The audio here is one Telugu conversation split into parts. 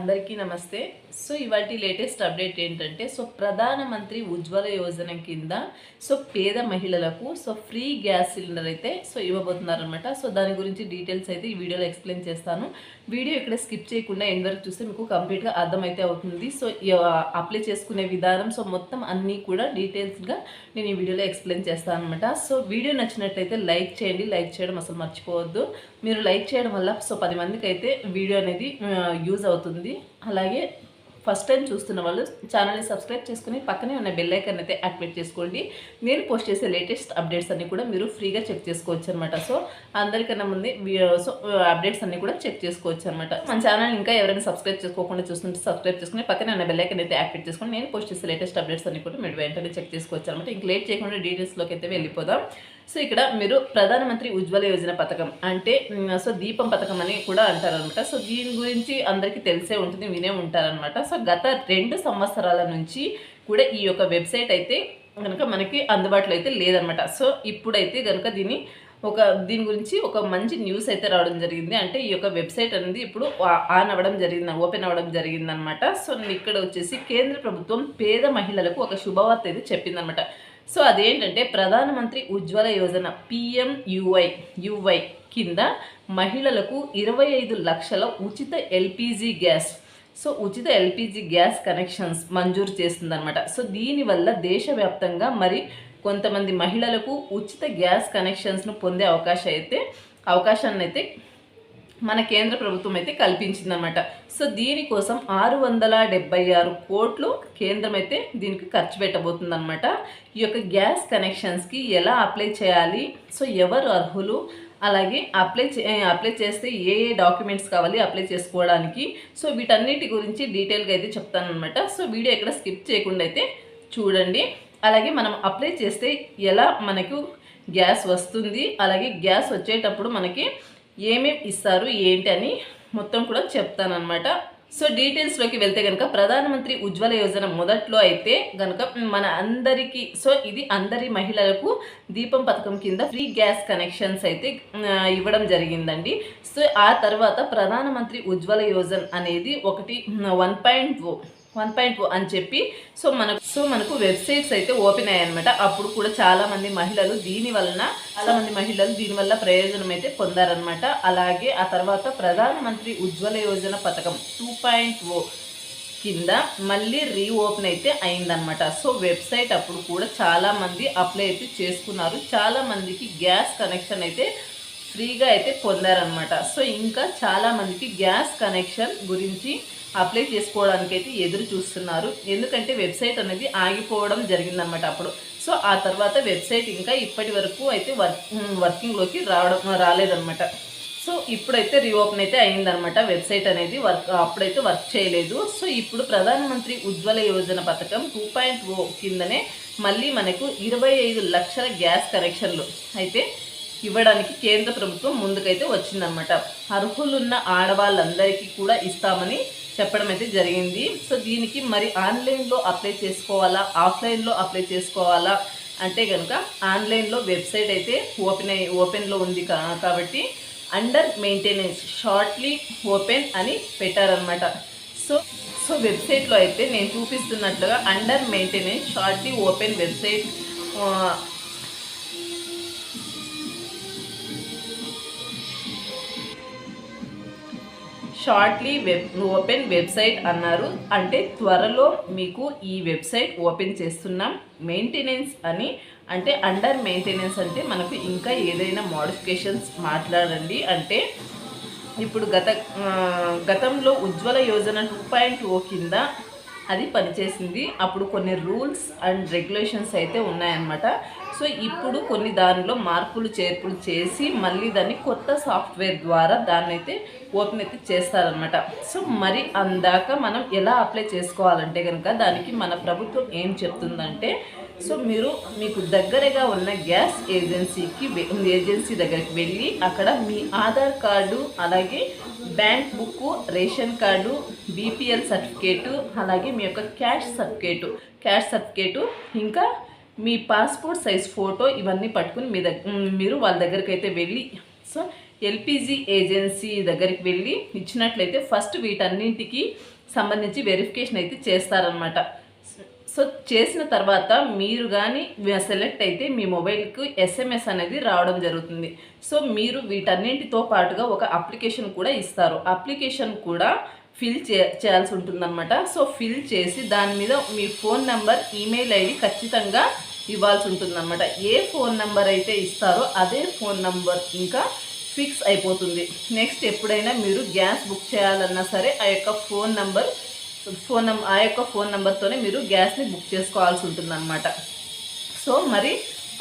అందరికీ నమస్తే. సో ఇవాటి లేటెస్ట్ అప్డేట్ ఏంటంటే సో ప్రధానమంత్రి ఉజ్వల యోజన కింద సో పేద మహిళలకు సో ఫ్రీ గ్యాస్ సిలిండర్ అయితే సో ఇవ్వబోతున్నారనమాట సో దాని గురించి డీటెయిల్స్ అయితే ఈ వీడియోలో ఎక్స్ప్లెయిన్ చేస్తాను. వీడియో ఇక్కడ స్కిప్ చేయకుండా ఎండ్ వరకు చూస్తే మీకు కంప్లీట్గా అర్థమైతే అవుతుంది. సో అప్లై చేసుకునే విధానం సో మొత్తం అన్నీ కూడా డీటెయిల్స్గా నేను ఈ వీడియోలో ఎక్స్ప్లెయిన్ చేస్తాను అనమాట సో వీడియో నచ్చినట్లయితే లైక్ చేయండి. లైక్ చేయడం అసలు మర్చిపోవద్దు. మీరు లైక్ చేయడం వల్ల సో పది మందికి అయితే వీడియో అనేది యూజ్ అవుతుంది. అలాగే ఫస్ట్ టైం చూస్తున్న వాళ్ళు ఛానల్ని సబ్స్క్రైబ్ చేసుకుని పక్కనే ఉన్న బెల్ ఐకన్ అయితే యాక్టివేట్ చేసుకోండి. నేను పోస్ట్ చేసే లేటెస్ట్ అప్డేట్స్ అన్నీ కూడా మీరు ఫ్రీగా చెక్ చేసుకోవచ్చు అనమాట సో అందరికన్నా ముందే సో అప్డేట్స్ అన్ని కూడా చెక్ చేసుకోవచ్చు అనమాట మన ఛానల్ ఇంకా ఎవరైనా సబ్స్క్రైబ్ చేసుకోకుండా చూస్తుంటే సబ్స్క్రైబ్ చేసుకుని పక్కనే ఉన్న బెల్ ఐకన్ అయితే యాక్టివేట్ చేసుకుని నేను పోస్ట్ చేసే లేటెస్ట్ అప్డేట్స్ అన్ని కూడా మీరు వెంటనే చెక్ చేసుకోవచ్చు అనమాట ఇంక లేట్ చేయకుండా డీటెయిల్స్లోకి అయితే వెళ్ళిపోదాం. సో ఇక్కడ మీరు ప్రధానమంత్రి ఉజ్వల యోజన పథకం అంటే సో దీపం పథకం అని కూడా అంటారనమాట. సో దీని గురించి అందరికీ తెలిసే ఉంటుంది వినే ఉంటారనమాట. సో గత రెండు సంవత్సరాల నుంచి కూడా ఈ యొక్క వెబ్సైట్ అయితే కనుక మనకి అందుబాటులో అయితే లేదనమాట. సో ఇప్పుడైతే కనుక దీన్ని ఒక దీని గురించి ఒక మంచి న్యూస్ అయితే రావడం జరిగింది. అంటే ఈ యొక్క వెబ్సైట్ అనేది ఇప్పుడు ఆన్ అవ్వడం జరిగింది ఓపెన్ అవ్వడం జరిగిందనమాట. సో ఇక్కడ వచ్చేసి కేంద్ర ప్రభుత్వం పేద మహిళలకు ఒక శుభవార్త అయితే చెప్పిందనమాట. సో అదేంటంటే ప్రధానమంత్రి ఉజ్వల యోజన పిఎంయువై యువై కింద మహిళలకు ఇరవై ఐదు లక్షల ఉచిత ఎల్పిజి గ్యాస్. సో ఉచిత ఎల్పిజి గ్యాస్ కనెక్షన్స్ మంజూరు చేస్తుందన్నమాట. సో దీనివల్ల దేశవ్యాప్తంగా మరి కొంతమంది మహిళలకు ఉచిత గ్యాస్ కనెక్షన్స్ను పొందే అవకాశం అయితే అవకాశాన్ని అయితే మన కేంద్ర ప్రభుత్వం అయితే కల్పించిందనమాట సో దీనికోసం ఆరు వందల డెబ్బై ఆరు కోట్లు కేంద్రం అయితే దీనికి ఖర్చు పెట్టబోతుందన్నమాట. ఈ యొక్క గ్యాస్ కనెక్షన్స్కి ఎలా అప్లై చేయాలి? సో ఎవరు అర్హులు? అలాగే అప్లై చే అప్లై చేస్తే ఏ ఏ డాక్యుమెంట్స్ కావాలి అప్లై చేసుకోవడానికి? సో వీటన్నిటి గురించి డీటెయిల్గా అయితే చెప్తానమాట సో వీడియో ఎక్కడ స్కిప్ చేయకుండా అయితే చూడండి. అలాగే మనం అప్లై చేస్తే ఎలా మనకు గ్యాస్ వస్తుంది? అలాగే గ్యాస్ వచ్చేటప్పుడు మనకి ఏమేమి ఇస్తారు ఏంటి అని మొత్తం కూడా చెప్తానమాట సో డీటెయిల్స్లోకి వెళ్తే కనుక ప్రధానమంత్రి ఉజ్వల యోజన మొదట్లో అయితే కనుక మన అందరికీ సో ఇది అందరి మహిళలకు దీపం పథకం కింద ఫ్రీ గ్యాస్ కనెక్షన్స్ అయితే ఇవ్వడం జరిగిందండి. సో ఆ తర్వాత ప్రధానమంత్రి ఉజ్వల యోజన అనేది ఒకటి వన్ పాయింట్ వన్ పాయింట్ అని చెప్పి సో మనకు సో మనకు వెబ్సైట్స్ అయితే ఓపెన్ అయ్యాయన్నమాట. అప్పుడు కూడా చాలామంది మహిళలు దీని వలన చాలామంది మహిళలు దీనివల్ల ప్రయోజనం అయితే పొందారనమాట అలాగే ఆ తర్వాత ప్రధానమంత్రి ఉజ్వల యోజన పథకం టూ పాయింట్ ఓ కింద మళ్ళీ రీఓపెన్ అయితే అయిందనమాట సో వెబ్సైట్ అప్పుడు కూడా చాలామంది అప్లై అయితే చేసుకున్నారు. చాలా మందికి గ్యాస్ కనెక్షన్ అయితే ఫ్రీగా అయితే పొందారనమాట సో ఇంకా చాలామందికి గ్యాస్ కనెక్షన్ గురించి అప్లై చేసుకోవడానికి అయితే ఎదురు చూస్తున్నారు. ఎందుకంటే వెబ్సైట్ అనేది ఆగిపోవడం జరిగిందనమాట అప్పుడు. సో ఆ తర్వాత వెబ్సైట్ ఇంకా ఇప్పటి వరకు అయితే వర్క్ వర్కింగ్లోకి రావడం రాలేదనమాట సో ఇప్పుడైతే రీఓపెన్ అయితే అయిందనమాట వెబ్సైట్ అనేది వర్క్ అప్పుడైతే వర్క్ చేయలేదు. సో ఇప్పుడు ప్రధానమంత్రి ఉజ్వల యోజన పథకం టూ పాయింట్ ఓ కిందనే మళ్ళీ మనకు ఇరవై ఐదు లక్షల గ్యాస్ కనెక్షన్లు అయితే ఇవ్వడానికి కేంద్ర ప్రభుత్వం ముందుకైతే వచ్చిందనమాట అర్హులున్న ఆడవాళ్ళందరికీ కూడా ఇస్తామని చెప్పడం అయితే జరిగింది. సో దీనికి మరి ఆన్లైన్లో అప్లై చేసుకోవాలా? ఆఫ్లైన్లో అప్లై చేసుకోవాలా? అంటే కనుక ఆన్లైన్లో వెబ్సైట్ అయితే ఓపెన్ అయి ఓపెన్లో ఉంది కాబట్టి అండర్ మెయింటెనెన్స్ షార్ట్లీ ఓపెన్ అని పెట్టారనమాట సో సో వెబ్సైట్లో అయితే నేను చూపిస్తున్నట్లుగా under maintenance shortly open website shortly web open website అన్నారు. అంటే త్వరలో మీకు ఈ వెబ్సైట్ ఓపెన్ చేస్తున్నాం. మెయింటెనెన్స్ అని అంటే అండర్ మెయింటెనెన్స్ అంటే మనకు ఇంకా ఏదైనా మోడిఫికేషన్స్ మాట్లాడండి. అంటే ఇప్పుడు గత గతంలో Ujjwala Yojana two point O కింద అది పనిచేసింది. అప్పుడు కొన్ని రూల్స్ అండ్ రెగ్యులేషన్స్ అయితే ఉన్నాయన్నమాట. సో ఇప్పుడు కొన్ని దానిలో మార్పులు చేర్పులు చేసి మళ్ళీ దాన్ని కొత్త సాఫ్ట్వేర్ ద్వారా దాన్ని అయితే ఓపెన్ అయితే చేస్తారనమాట సో మరి అందాక మనం ఎలా అప్లై చేసుకోవాలంటే కనుక దానికి మన ప్రభుత్వం ఏం చెప్తుందంటే సో మీరు మీకు దగ్గరగా ఉన్న గ్యాస్ ఏజెన్సీకి ఏజెన్సీ దగ్గరికి వెళ్ళి అక్కడ మీ ఆధార్ కార్డు అలాగే bank book ration card BPL certificate అలాగే మీ యొక్క క్యాష్ సర్టిఫికేటు. క్యాష్ సర్టిఫికేటు ఇంకా మీ పాస్పోర్ట్ సైజ్ ఫోటో ఇవన్నీ పట్టుకుని మీ దగ్గర మీరు వాళ్ళ దగ్గరికి అయితే వెళ్ళి సో ఎల్పిజి ఏజెన్సీ దగ్గరికి వెళ్ళి ఇచ్చినట్లయితే ఫస్ట్ వీటన్నింటికి సంబంధించి వెరిఫికేషన్ అయితే చేస్తారనమాట సో చేసిన తర్వాత మీరు కానీ సెలెక్ట్ అయితే మీ మొబైల్కి ఎస్ఎంఎస్ అనేది రావడం జరుగుతుంది. సో మీరు వీటన్నింటితో పాటుగా ఒక అప్లికేషన్ కూడా ఇస్తారు. అప్లికేషన్ కూడా ఫిల్ చే చేయాల్సి ఉంటుందన్నమాట. సో ఫిల్ చేసి దాని మీద మీ ఫోన్ నెంబర్ ఈమెయిల్ ఐడి ఖచ్చితంగా ఇవ్వాల్సి ఉంటుందన్నమాట. ఏ ఫోన్ నెంబర్ అయితే ఇస్తారో అదే ఫోన్ నెంబర్ ఇంకా ఫిక్స్ అయిపోతుంది. నెక్స్ట్ ఎప్పుడైనా మీరు గ్యాస్ బుక్ చేయాలన్నా సరే ఆ యొక్క ఫోన్ నెంబర్ ఫోన్ నెంబర్ ఆ యొక్క ఫోన్ నెంబర్తోనే మీరు గ్యాస్ని బుక్ చేసుకోవాల్సి ఉంటుందన్నమాట. సో మరి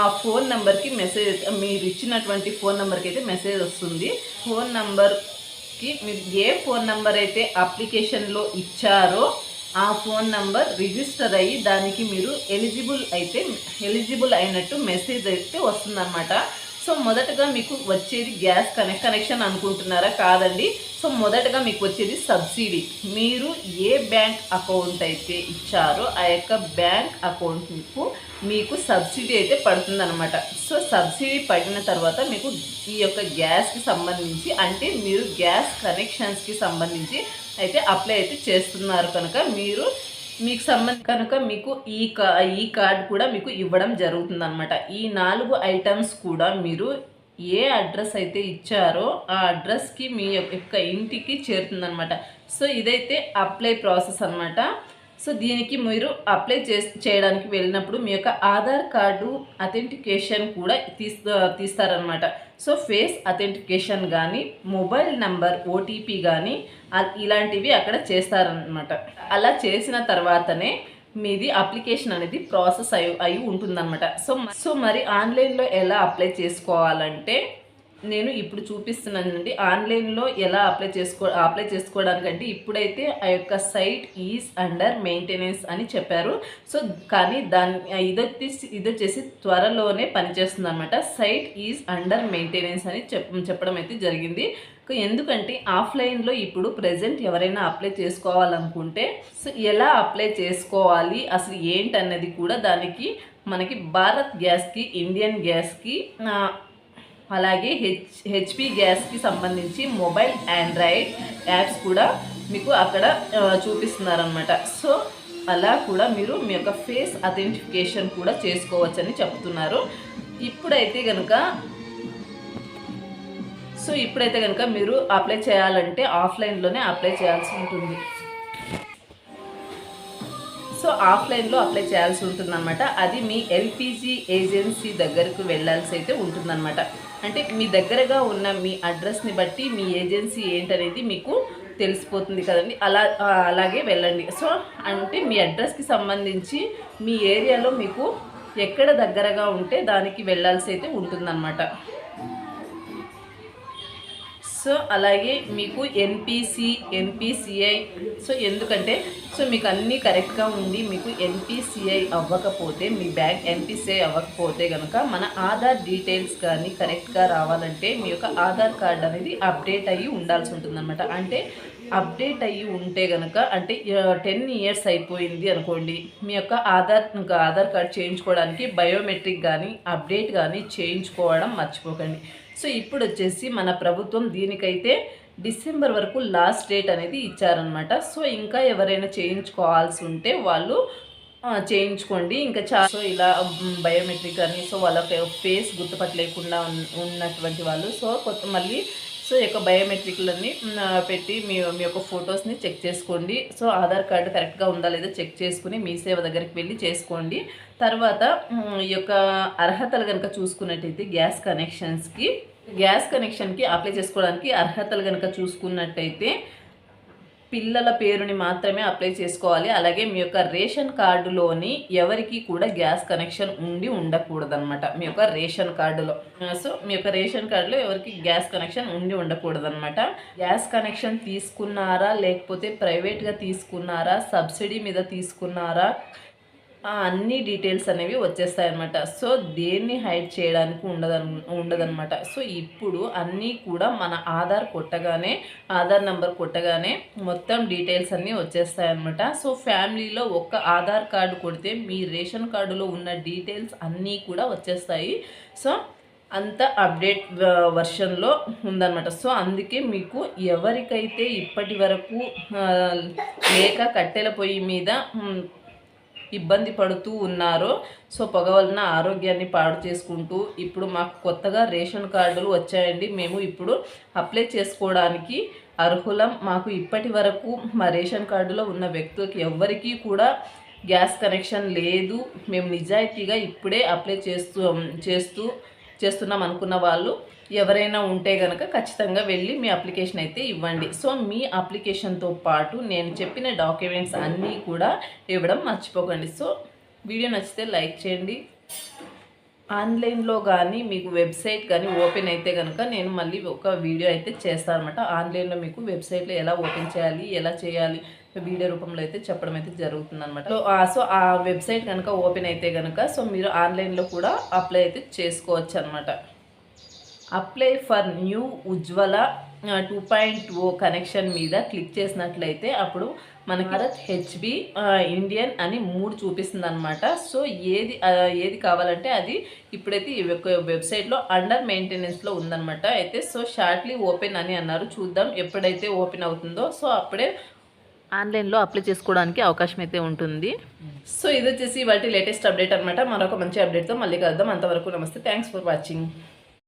ఆ ఫోన్ నెంబర్కి మెసేజ్ మీరు ఇచ్చినటువంటి ఫోన్ నెంబర్కి అయితే మెసేజ్ వస్తుంది. ఫోన్ నెంబర్కి మీరు ఏ ఫోన్ నెంబర్ అయితే అప్లికేషన్లో ఇచ్చారో ఆ ఫోన్ నంబర్ రిజిస్టర్ అయ్యి దానికి మీరు ఎలిజిబుల్ అయితే ఎలిజిబుల్ అయినట్టు మెసేజ్ అయితే వస్తుందన్నమాట. సో మొదటగా మీకు వచ్చేది గ్యాస్ కనెక్ట్ కనెక్షన్ అనుకుంటున్నారా? కాదండి. సో మొదటగా మీకు వచ్చేది సబ్సిడీ. మీరు ఏ బ్యాంక్ అకౌంట్ అయితే ఇచ్చారో ఆ యొక్క బ్యాంక్ అకౌంట్కు మీకు సబ్సిడీ అయితే పడుతుందన్నమాట. సో సబ్సిడీ పడిన తర్వాత మీకు ఈ యొక్క గ్యాస్కి సంబంధించి అంటే మీరు గ్యాస్ కనెక్షన్స్కి సంబంధించి అయితే అప్లై అయితే చేస్తున్నారు కనుక మీరు మీకు సంబంధ కనుక మీకు ఈ కా ఈ కార్డ్ కూడా మీకు ఇవ్వడం జరుగుతుంది అనమాట ఈ నాలుగు ఐటమ్స్ కూడా మీరు ఏ అడ్రస్ అయితే ఇచ్చారో ఆ అడ్రస్కి మీ యొక్క ఇంటికి చేరుతుందనమాట సో ఇదైతే అప్లై ప్రాసెస్ అనమాట సో దీనికి మీరు అప్లై చే చేయడానికి వెళ్ళినప్పుడు మీ యొక్క ఆధార్ కార్డు అథెంటికేషన్ కూడా తీస్తా తీస్తారనమాట సో ఫేస్ అథెంటికేషన్ కానీ మొబైల్ నంబర్ ఓటీపీ కానీ ఇలాంటివి అక్కడ చేస్తారనమాట అలా చేసిన తర్వాతనే మీది అప్లికేషన్ అనేది ప్రాసెస్ అయి అయి ఉంటుందన్నమాట. సో సో మరి ఆన్లైన్లో ఎలా అప్లై చేసుకోవాలంటే నేను ఇప్పుడు చూపిస్తున్నానండి. ఆన్లైన్లో ఎలా అప్లై చేసుకో అప్లై చేసుకోవడానికంటే ఇప్పుడైతే ఆ యొక్క సైట్ ఈజ్ అండర్ మెయింటెనెన్స్ అని చెప్పారు. సో కానీ దాని ఇదొచ్చేసి ఇదొచ్చేసి త్వరలోనే పనిచేస్తుంది అనమాట సైట్ ఈజ్ అండర్ మెయింటెనెన్స్ అని చెప్పడం అయితే జరిగింది. ఎందుకంటే ఆఫ్లైన్లో ఇప్పుడు ప్రజెంట్ ఎవరైనా అప్లై చేసుకోవాలనుకుంటే సో ఎలా అప్లై చేసుకోవాలి అసలు ఏంటన్నది కూడా దానికి మనకి భారత్ గ్యాస్కి ఇండియన్ గ్యాస్కి అలాగే హెచ్ హెచ్పి గ్యాస్కి సంబంధించి మొబైల్ ఆండ్రాయిడ్ యాప్స్ కూడా మీకు అక్కడ చూపిస్తున్నారనమాట సో అలా కూడా మీరు మీ యొక్క ఫేస్ అథెంటిఫికేషన్ కూడా చేసుకోవచ్చని చెప్తున్నారు. ఇప్పుడైతే కనుక సో ఇప్పుడైతే కనుక మీరు అప్లై చేయాలంటే ఆఫ్లైన్లోనే అప్లై చేయాల్సి ఉంటుంది. సో ఆఫ్లైన్లో అప్లై చేయాల్సి ఉంటుందన్నమాట. అది మీ ఎల్పిజి ఏజెన్సీ దగ్గరకు వెళ్ళాల్సి అయితే ఉంటుందన్నమాట. అంటే మీ దగ్గరగా ఉన్న మీ అడ్రస్ని బట్టి మీ ఏజెన్సీ ఏంటనేది మీకు తెలిసిపోతుంది కదండి. అలా అలాగే వెళ్ళండి. సో అంటే మీ అడ్రస్కి సంబంధించి మీ ఏరియాలో మీకు ఎక్కడ దగ్గరగా ఉంటే దానికి వెళ్ళాల్సి అయితే ఉంటుందన్నమాట. సో అలాగే మీకు ఎన్పిసి ఎన్పిసిఐ సో ఎందుకంటే సో మీకు అన్నీ కరెక్ట్గా ఉండి మీకు ఎన్పిసిఐ అవ్వకపోతే మీ బ్యాంక్ ఎన్పిసిఐ అవ్వకపోతే కనుక మన ఆధార్ డీటెయిల్స్ కానీ కరెక్ట్గా రావాలంటే మీ యొక్క ఆధార్ కార్డ్ అనేది అప్డేట్ అయ్యి ఉండాల్సి ఉంటుందన్నమాట. అంటే అప్డేట్ అయ్యి ఉంటే కనుక అంటే టెన్ ఇయర్స్ అయిపోయింది అనుకోండి మీ యొక్క ఆధార్ ఇంకా ఆధార్ కార్డ్ చేయించుకోవడానికి బయోమెట్రిక్ కానీ అప్డేట్ కానీ చేయించుకోవడం మర్చిపోకండి. సో ఇప్పుడు వచ్చేసి మన ప్రభుత్వం దీనికైతే డిసెంబర్ వరకు లాస్ట్ డేట్ అనేది ఇచ్చారనమాట సో ఇంకా ఎవరైనా చేయించుకోవాల్సి ఉంటే వాళ్ళు చేయించుకోండి. ఇంకా చా సో ఇలా బయోమెట్రిక్ అని సో వాళ్ళ ఫేస్ గుర్తుపట్టలేకుండా ఉన్నటువంటి వాళ్ళు. సో కొత్త మళ్ళీ సో ఈ యొక్క బయోమెట్రిక్లన్నీ పెట్టి మీ మీ యొక్క ఫొటోస్ని చెక్ చేసుకోండి. సో ఆధార్ కార్డు కరెక్ట్గా ఉందా లేదా చెక్ చేసుకుని మీ సేవ దగ్గరికి వెళ్ళి చేసుకోండి. తర్వాత ఈ యొక్క అర్హతలు కనుక చూసుకున్నట్టయితే గ్యాస్ కనెక్షన్స్కి గ్యాస్ కనెక్షన్కి అప్లై చేసుకోవడానికి అర్హతలు కనుక చూసుకున్నట్టయితే పిల్లల పేరుని మాత్రమే అప్లై చేసుకోవాలి. అలాగే మీ యొక్క రేషన్ కార్డులోని ఎవరికి కూడా గ్యాస్ కనెక్షన్ ఉండి ఉండకూడదనమాట మీ యొక్క రేషన్ కార్డులో. సో మీ యొక్క రేషన్ కార్డులో ఎవరికి గ్యాస్ కనెక్షన్ ఉండి ఉండకూడదనమాట గ్యాస్ కనెక్షన్ తీసుకున్నారా? లేకపోతే ప్రైవేట్గా తీసుకున్నారా? సబ్సిడీ మీద తీసుకున్నారా? అన్ని డీటెయిల్స్ అనేవి వచ్చేస్తాయి అనమాట సో దేన్ని హైడ్ చేయడానికి ఉండదన్ ఉండదన్నమాట. సో ఇప్పుడు అన్నీ కూడా మన ఆధార్ కొట్టగానే ఆధార్ నెంబర్ కొట్టగానే మొత్తం డీటెయిల్స్ అన్నీ వచ్చేస్తాయి అనమాట సో ఫ్యామిలీలో ఒక్క ఆధార్ కార్డు కొడితే మీ రేషన్ కార్డులో ఉన్న డీటెయిల్స్ అన్నీ కూడా వచ్చేస్తాయి. సో అంత అప్డేట్ వర్షన్లో ఉందన్నమాట. సో అందుకే మీకు ఎవరికైతే ఇప్పటి వరకు లేక కట్టెల పొయ్యి మీద ఇబ్బంది పడుతూ ఉన్నారో సో పొగ వలన ఆరోగ్యాన్ని పాడు చేసుకుంటూ ఇప్పుడు మాకు కొత్తగా రేషన్ కార్డులు వచ్చాయండి. మేము ఇప్పుడు అప్లై చేసుకోవడానికి అర్హులం. మాకు ఇప్పటి వరకు మా రేషన్ కార్డులో ఉన్న వ్యక్తులకి ఎవ్వరికీ కూడా గ్యాస్ కనెక్షన్ లేదు. మేము నిజాయితీగా ఇప్పుడే అప్లై చేస్తూ చేస్తూ చేస్తున్నాం అనుకున్న వాళ్ళు ఎవరైనా ఉంటే కనుక ఖచ్చితంగా వెళ్ళి మీ అప్లికేషన్ అయితే ఇవ్వండి. సో మీ అప్లికేషన్తో పాటు నేను చెప్పిన డాక్యుమెంట్స్ అన్నీ కూడా ఇవ్వడం మర్చిపోకండి. సో వీడియో నచ్చితే లైక్ చేయండి. ఆన్లైన్లో కానీ మీకు వెబ్సైట్ కానీ ఓపెన్ అయితే కనుక నేను మళ్ళీ ఒక వీడియో అయితే చేస్తాను అనమాట ఆన్లైన్లో మీకు వెబ్సైట్లో ఎలా ఓపెన్ చేయాలి ఎలా చేయాలి వీడియో రూపంలో అయితే చెప్పడం అయితే జరుగుతుంది అనమాట సో ఆ- సో ఆ వెబ్సైట్ కనుక ఓపెన్ అయితే కనుక సో మీరు ఆన్లైన్లో కూడా అప్లై అయితే చేసుకోవచ్చు అనమాట apply for new Ujjwala two point O connection మీద క్లిక్ చేసినట్లయితే అప్పుడు మన భారత్ హెచ్బి ఇండియన్ అని మూడు చూపిస్తుంది అనమాట సో ఏది ఏది కావాలంటే అది ఇప్పుడైతే ఈ యొక్క వెబ్సైట్లో అండర్ మెయింటెనెన్స్లో ఉందన్నమాట. అయితే సో షార్ట్లీ ఓపెన్ అని అన్నారు. చూద్దాం ఎప్పుడైతే ఓపెన్ అవుతుందో. సో అప్పుడే ఆన్లైన్లో అప్లై చేసుకోవడానికి అవకాశం అయితే ఉంటుంది. సో ఇది వచ్చేసి వాటి లేటెస్ట్ అప్డేట్ అనమాట మరొక మంచి అప్డేట్తో మళ్ళీ కలుద్దాం. అంతవరకు నమస్తే. Thanks for watching.